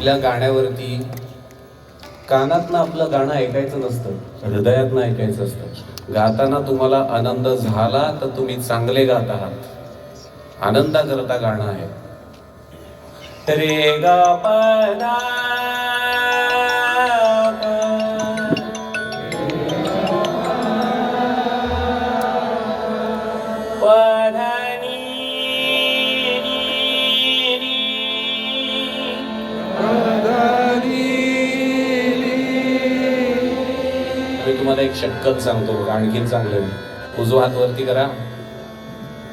आपल्या गाण्यावरती कानातनं आपलं गाणं ऐकायचं नसतं हृदयातनं ऐकायचं असतं. गाताना तुम्हाला आनंद झाला तर तुम्ही चांगले गात आहात. आनंदा करता गाणं आहे. रे गा एक शक्कत सांगतो आणखीन चांगलं मी उजवा हात वरती करा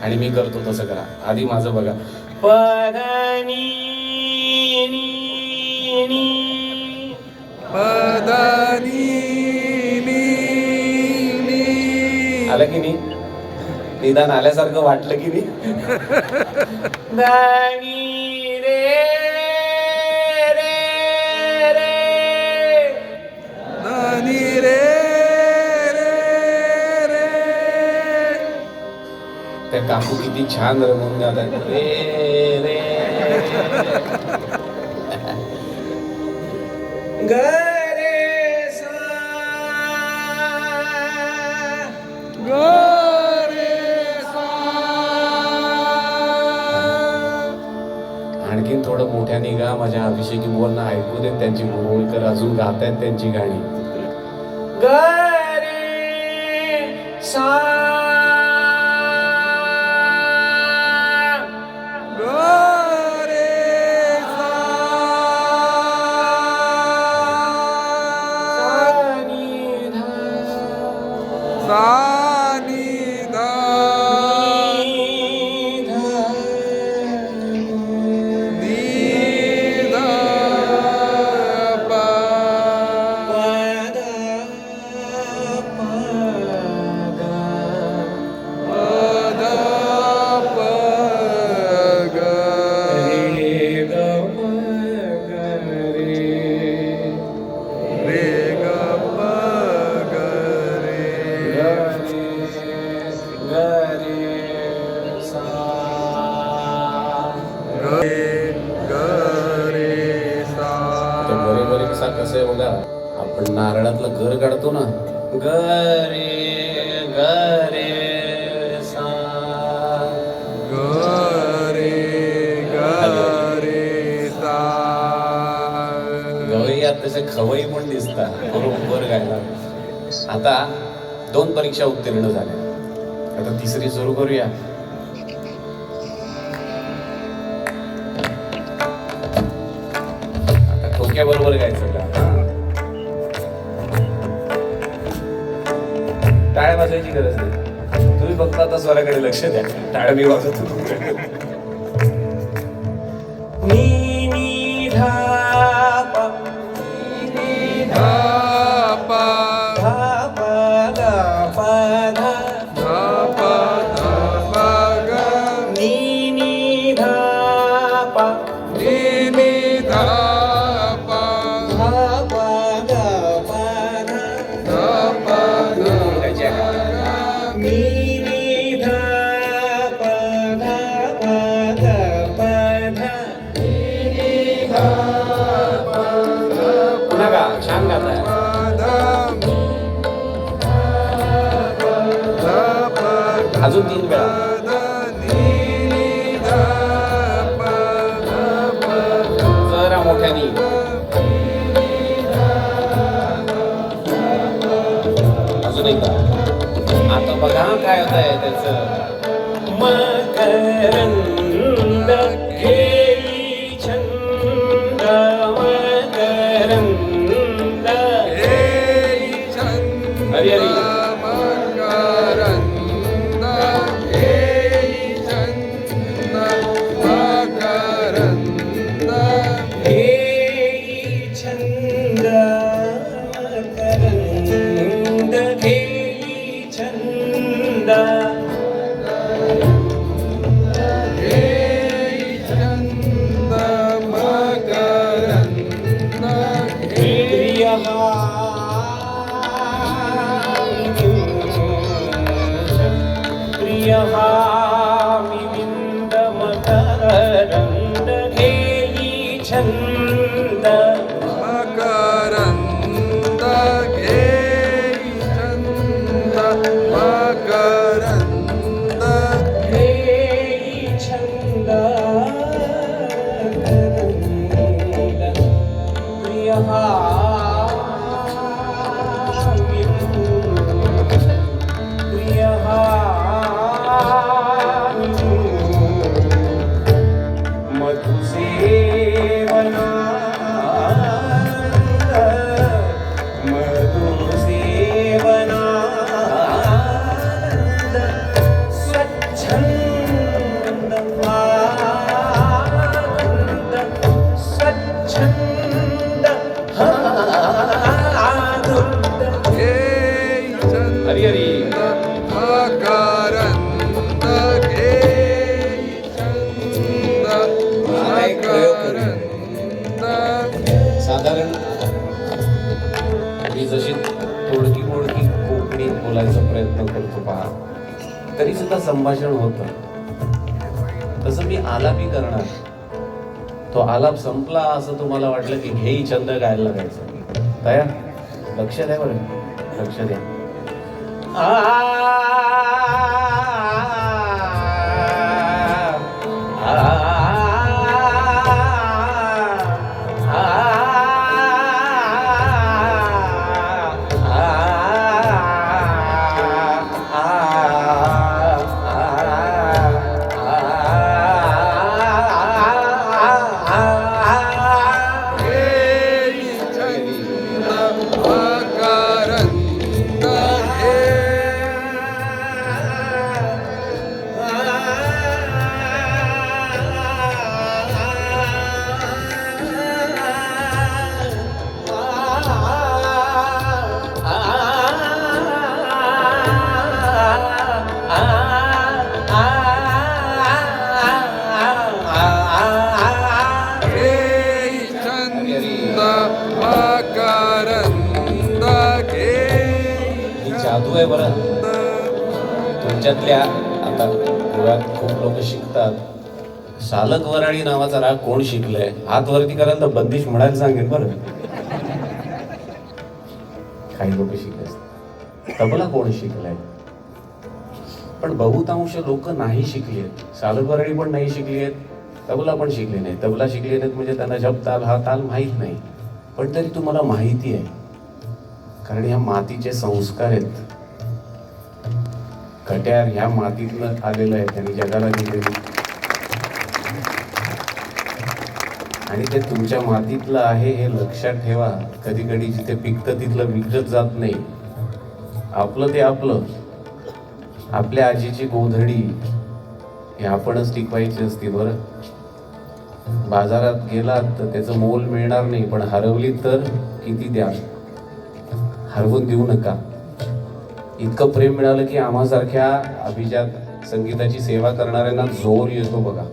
आणि मी करतो तसं करा. आधी माझं बघा. पदानी नी, नी. आलं की नाही? निदान आल्यासारखं वाटलं की नाही? दानी रे रे त्या काकू किती छान रमवून गातात रे रे. ग रे सा. आणखीन थोडं मोठ्या निघा माझ्या अभिषेकी बोलणं ऐकू देत त्यांची मुरवळकर अजून गातायत त्यांची गाणी. सा. कसा कसं आहे बघा. आपण नारळातलं घर काढतो ना. गरे गरे सा. गवई यात तसे खवई पण दिसतात बरोबर गायला आता दोन परीक्षा उत्तीर्ण झाल्या. आता तिसरी सुरू करूया. आता बरोबर गायचं का? टाळ्या वाजवायची गरज नाही. तुम्ही फक्त आता स्वराकडे लक्ष द्या. टाळ्या मी वाजवतो. मी नाही का आता बघा काय होत आहे त्याच. मकरंद 哈哈 मी जशी थोडकी मोडकी कोकणी बोलायचा प्रयत्न करतो पहा तरी सुद्धा संभाषण होतं. तसं मी आलापी करणार. तो आलाप संपला असं तुम्हाला वाटलं की घेई छंद गायला लागायचं तयार? लक्ष द्या बरं. लक्ष द्या. ही आहे बरं. तुमच्यातल्या आता गोव्यात खूप लोक शिकतात. सालक वराळी नावाचा राग कोण शिकलंय? हात वरती करायला तर बंदिश म्हणायला सांगेन बरं. काही लोक शिकले तबला कोण शिकलाय? पण बहुतांश लोक नाही शिकली आहेत. सालक वराळी पण नाही शिकली आहेत. तबला पण शिकले नाही तबला शिकले नाहीत म्हणजे त्यांना जप ताल हा ताल माहीत नाही. पण तरी तुम्हाला माहिती आहे. कारण ह्या मातीचे संस्कार आहेत. कट्यार ह्या मातीतलं आलेलं आहे त्यांनी जगाला दिलेली आणि ते तुमच्या मातीतलं आहे हे लक्षात ठेवा. कधी कधी जिथे पिकतं तिथलं विकत जात नाही. आपलं ते आपलं. आपल्या आजीची गोधडी हे आपणच टिकवायची असती बरं. बाजारात गेलात तर त्याचं मोल मिळणार नाही पण हरवली तर किती द्या हरवून देऊ नका. इतकं प्रेम मिळालं की आम्हासारख्या अभिजात संगीताची सेवा करणाऱ्यांना जोर येतो बघा.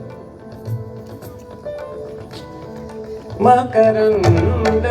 मकरंद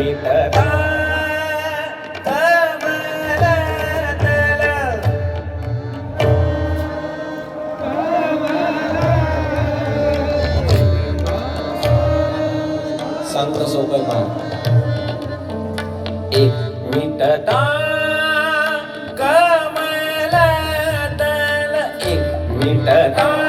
मिठला कमल एक मिटता कमल एक मिटता.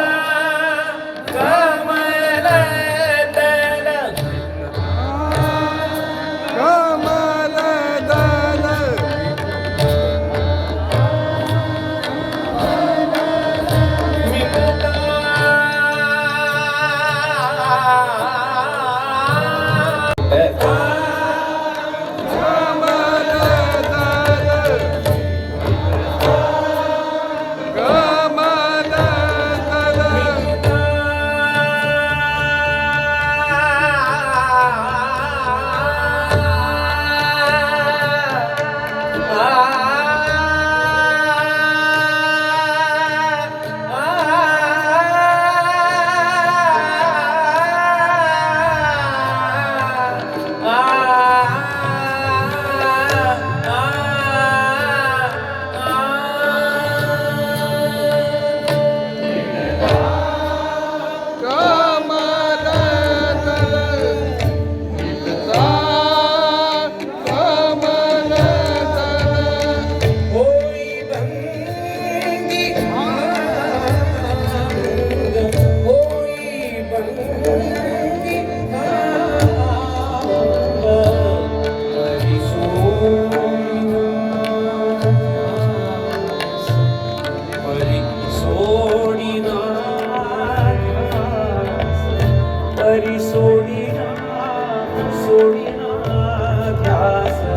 us.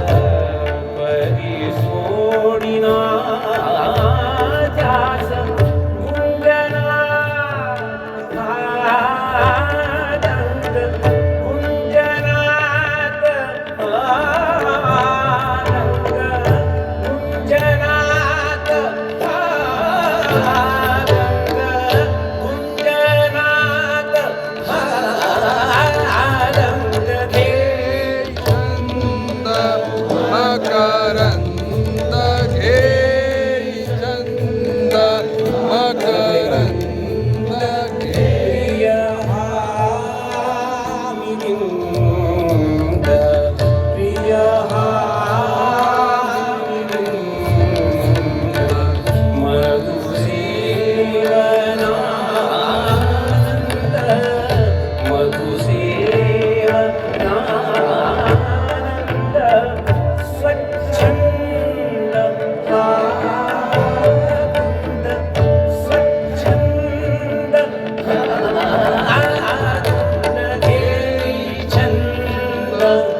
does